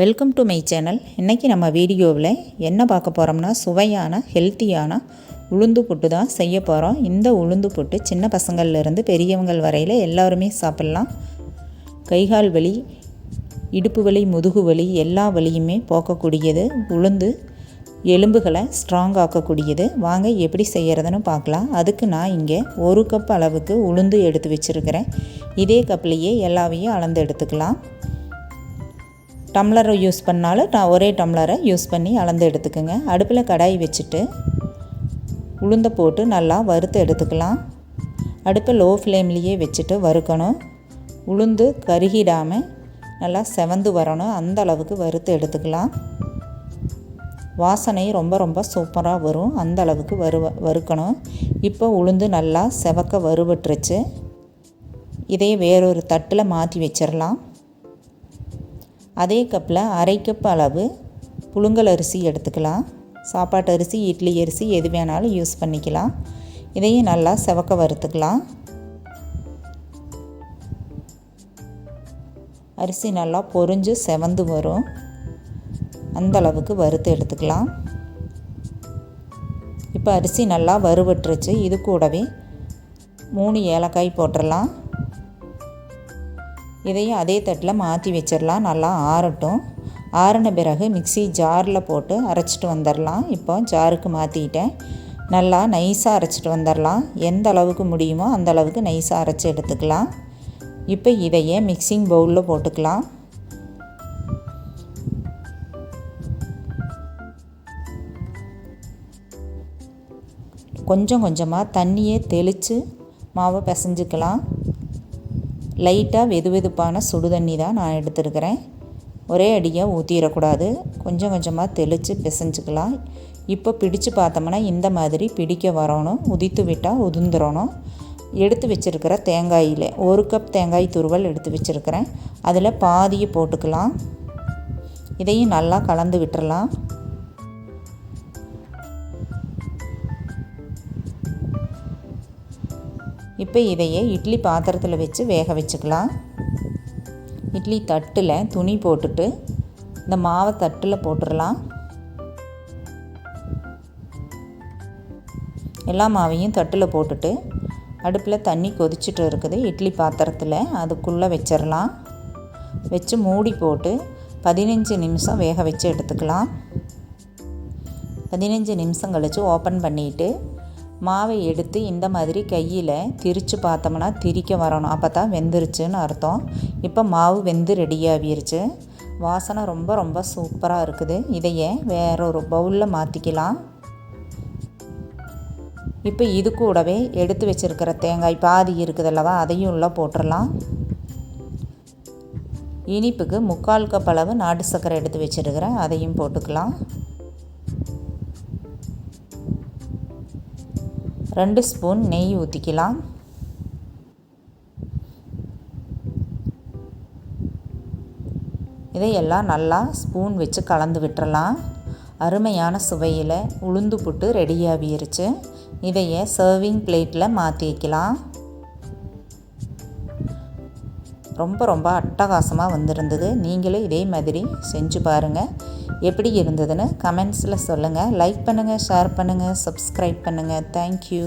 Welcome to my channel இன்றைக்கி நம்ம வீடியோவில் என்ன பார்க்க போகிறோம்னா சுவையான ஹெல்த்தியான உளுந்து புட்டு தான் செய்ய போகிறோம் இந்த உளுந்து புட்டு சின்ன பசங்கள்லேருந்து பெரியவங்கள் வரையில் எல்லாருமே சாப்பிட்லாம். கைகால் வலி இடுப்பு வலி முதுகு வலி எல்லா வலியுமே போக்கக்கூடியது. உளுந்து எலும்புகளை ஸ்ட்ராங் ஆக்கக்கூடியது. வாங்க எப்படி செய்கிறதுன்னு பார்க்கலாம். அதுக்கு நான் இங்கே ஒரு கப் அளவுக்கு உளுந்து எடுத்து வச்சுருக்கிறேன். இதே கப்லேயே எல்லாவையும் அளந்து எடுத்துக்கலாம். டம்ளரை யூஸ் பண்ணாலும் நான் ஒரே டம்ளரை யூஸ் பண்ணி அளந்து எடுத்துக்கோங்க. அடுப்பில் கடாய் வச்சுட்டு உளுந்தை போட்டு நல்லா வறுத்து எடுத்துக்கலாம். அடுப்பை லோ ஃப்ளேம்லேயே வச்சுட்டு வறுக்கணும். உளுந்து கருகிடாமல் நல்லா செவந்து வரணும். அந்த அளவுக்கு வறுத்து எடுத்துக்கலாம். வாசனை ரொம்ப ரொம்ப சூப்பராக வரும். அந்த அளவுக்கு வறு வறுக்கணும். இப்போ உளுந்து நல்லா செவக்க வறுபட்டுருச்சு. இதையே வேறொரு தட்டில் மாற்றி வச்சிடலாம் அதே கப்பில் அரை கப் அளவு புழுங்கல் அரிசி எடுத்துக்கலாம். சாப்பாட்டு அரிசி இட்லி அரிசி எது வேணாலும் யூஸ் பண்ணிக்கலாம். இதையும் நல்லா செவக்க வறுத்துக்கலாம். அரிசி நல்லா பொறிஞ்சு செவந்து வரும். அந்த அளவுக்கு வறுத்து எடுத்துக்கலாம். இப்போ அரிசி நல்லா வறுவட்டுருச்சு இது கூடவே மூணு ஏலக்காய் போட்டுடலாம். இதையும் அதே தட்டில் மாற்றி வச்சிடலாம். நல்லா ஆறட்டும். ஆறின பிறகு மிக்சி ஜாரில் போட்டு அரைச்சிட்டு வந்துடலாம். இப்போ ஜாருக்கு மாற்றிக்கிட்டேன் நல்லா நைஸாக அரைச்சிட்டு வந்துடலாம். எந்த அளவுக்கு முடியுமோ அந்த அளவுக்கு நைஸாக அரைச்சி எடுத்துக்கலாம். இப்போ இதையே மிக்சிங் பவுலில் போட்டுக்கலாம். கொஞ்சம் கொஞ்சமாக தண்ணியே தெளித்து மாவை பிசைஞ்சிக்கலாம். லைட்டாக வெது வெதுப்பான சுடு தண்ணி தான் நான் எடுத்துருக்கிறேன். ஒரே அடியாக ஊற்றிடக்கூடாது கொஞ்சம் கொஞ்சமாக தெளித்து பிசைஞ்சுக்கலாம். இப்போ பிடிச்சு பார்த்தோம்னா இந்த மாதிரி பிடிக்க வரணும். உதித்து விட்டால் உதிர்ந்துடணும் எடுத்து வச்சுருக்கிற தேங்காயில் ஒரு கப் தேங்காய் துருவல் எடுத்து வச்சுருக்கிறேன். அதில் பாதியை போட்டுக்கலாம். இதையும் நல்லா கலந்து விட்டுறலாம். இப்போ இதையே இட்லி பாத்திரத்தில் வச்சு வேக வச்சுக்கலாம். இட்லி தட்டில் துணி போட்டுட்டு இந்த மாவை தட்டில் போட்டுடலாம் எல்லா மாவையும் தட்டில் போட்டுட்டு அடுப்பில் தண்ணி கொதிச்சுட்டு இருக்குது. இட்லி பாத்திரத்தில் அதுக்குள்ளே வச்சிடலாம் வச்சு மூடி போட்டு பதினஞ்சு நிமிஷம் வேக வச்சு எடுத்துக்கலாம். பதினஞ்சு நிமிஷம் கழித்து ஓப்பன் பண்ணிவிட்டு மாவை எடுத்து இந்த மாதிரி கையில் திரித்து பார்த்தோம்னா திரிக்க வரணும். அப்போ தான் வெந்துருச்சுன்னு அர்த்தம். இப்போ மாவு வெந்து ரெடியாகிருச்சு வாசனை ரொம்ப ரொம்ப சூப்பராக இருக்குது. இதையே வேற ஒரு பவுலில் மாற்றிக்கலாம் இப்போ இது கூடவே எடுத்து வச்சுருக்கிற தேங்காய் பாதி இருக்குதல்லவா அதையும் உள்ளே போட்டுடலாம் இனிப்புக்கு முக்கால் கப் அளவு நாட்டு சர்க்கரை எடுத்து வச்சுருக்கிறேன். அதையும் போட்டுக்கலாம். ரெண்டு ஸ்பூன் நெய் ஊற்றிக்கலாம் இதையெல்லாம் நல்லா ஸ்பூன் வச்சு கலந்து விட்டுறலாம். அருமையான சுவையில் உளுந்து புட்டு ரெடியாகிருச்சு இதையே சர்விங் பிளேட்டில் மாற்றி வைக்கலாம். ரொம்ப ரொம்ப அட்டகாசமாக வந்திருந்தது. நீங்களும் இதே மாதிரி செஞ்சு பாருங்கள் எப்படி இருந்ததுன்னு கமெண்ட்ஸில் சொல்லுங்கள் லைக் பண்ணுங்கள் ஷேர் பண்ணுங்கள் சப்ஸ்கிரைப் பண்ணுங்கள் தேங்க்யூ